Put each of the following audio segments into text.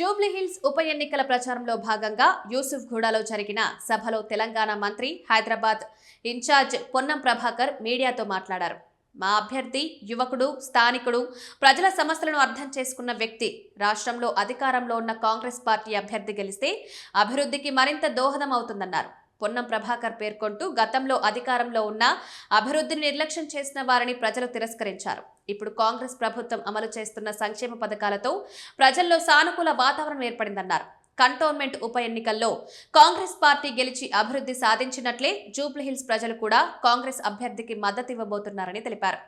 జూబ్లీహిల్స్ ఉప ఎన్నికల ప్రచారంలో భాగంగా యూసుఫ్ గూడలో జరిగిన సభలో తెలంగాణ మంత్రి హైదరాబాద్ ఇన్ఛార్జ్ పొన్నం ప్రభాకర్ మీడియాతో మాట్లాడారు. మా అభ్యర్థి యువకుడు స్థానికుడు ప్రజల సమస్యలను అర్థం చేసుకున్న వ్యక్తి రాష్ట్రంలో అధికారంలో ఉన్న కాంగ్రెస్ పార్టీ అభ్యర్థి గెలిస్తే అభివృద్ధికి మరింత దోహదం అవుతుందన్నారు. పొన్నం ప్రభాకర్ పేర్కొంటూ గతంలో అధికారంలో ఉన్న అభివృద్ధిని నిర్లక్ష్యం చేసిన వారిని ప్రజలు తిరస్కరించారు. ఇప్పుడు కాంగ్రెస్ ప్రభుత్వం అమలు చేస్తున్న సంక్షేమ పథకాలతో ప్రజల్లో సానుకూల వాతావరణం ఏర్పడిందన్నారు. కంటోన్మెంట్ ఉప ఎన్నికల్లో కాంగ్రెస్ పార్టీ గెలిచి అభివృద్ధి సాధించినట్లే జూబ్లీహిల్స్ ప్రజలు కూడా కాంగ్రెస్ అభ్యర్థికి మద్దతు ఇవ్వబోతున్నారని తెలిపారు.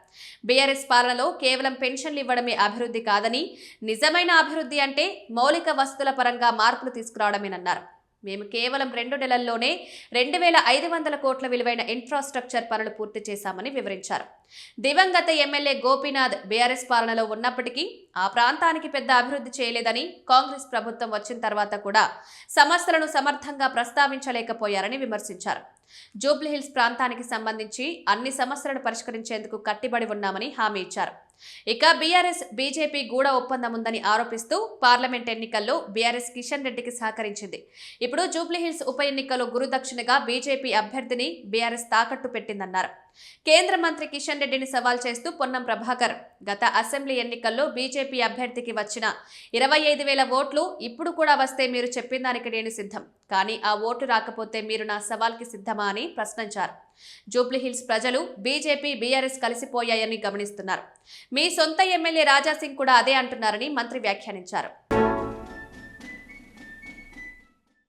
బీఆర్ఎస్ పాలనలో కేవలం పెన్షన్లు ఇవ్వడమే అభివృద్ధి కాదని నిజమైన అభివృద్ధి అంటే మౌలిక వసతుల పరంగా మార్పులు తీసుకురావడమేనన్నారు. మేము కేవలం రెండు నెలల్లోనే రెండు వేల ఐదు వందల కోట్ల విలువైన ఇన్ఫ్రాస్ట్రక్చర్ పనులు పూర్తి చేశామని వివరించారు. దివంగత ఎమ్మెల్యే గోపీనాథ్ బీఆర్ఎస్ పాలనలో ఉన్నప్పటికీ ఆ ప్రాంతానికి పెద్ద అభివృద్ధి చేయలేదని కాంగ్రెస్ ప్రభుత్వం వచ్చిన తర్వాత కూడా సమస్యలను సమర్థంగా ప్రస్తావించలేకపోయారని విమర్శించారు. జూబ్లీహిల్స్ ప్రాంతానికి సంబంధించి అన్ని సమస్యలను పరిష్కరించేందుకు కట్టిబడి ఉన్నామని హామీ ఇచ్చారు. ఇక బీఆర్ఎస్ బీజేపీ గూఢ ఒప్పందం ఉందని ఆరోపిస్తూ పార్లమెంట్ ఎన్నికల్లో బీఆర్ఎస్ కిషన్ రెడ్డికి సహకరించింది. ఇప్పుడు జూబ్లీహిల్స్ ఉప ఎన్నికలో గురుదక్షిణగా బీజేపీ అభ్యర్థిని బీఆర్ఎస్ తాకట్టు పెట్టిందన్నారు. కేంద్ర మంత్రి కిషన్ రెడ్డిని సవాల్ చేస్తూ పొన్నం ప్రభాకర్ గత అసెంబ్లీ ఎన్నికల్లో బీజేపీ అభ్యర్థికి వచ్చిన ఇరవై ఐదు వేల ఓట్లు ఇప్పుడు కూడా వస్తే మీరు చెప్పిన దానికి నేను సిద్ధం. కానీ ఆ ఓట్లు రాకపోతే మీరు నా సవాల్కి సిద్ధమా అని ప్రశ్నించారు. జూబ్లీహిల్స్ ప్రజలు బీజేపీ బీఆర్ఎస్ కలిసిపోయాయని గమనిస్తున్నారు. మీ సొంత ఎమ్మెల్యే రాజాసింగ్ కూడా అదే అంటున్నారని మంత్రి వ్యాఖ్యానించారు.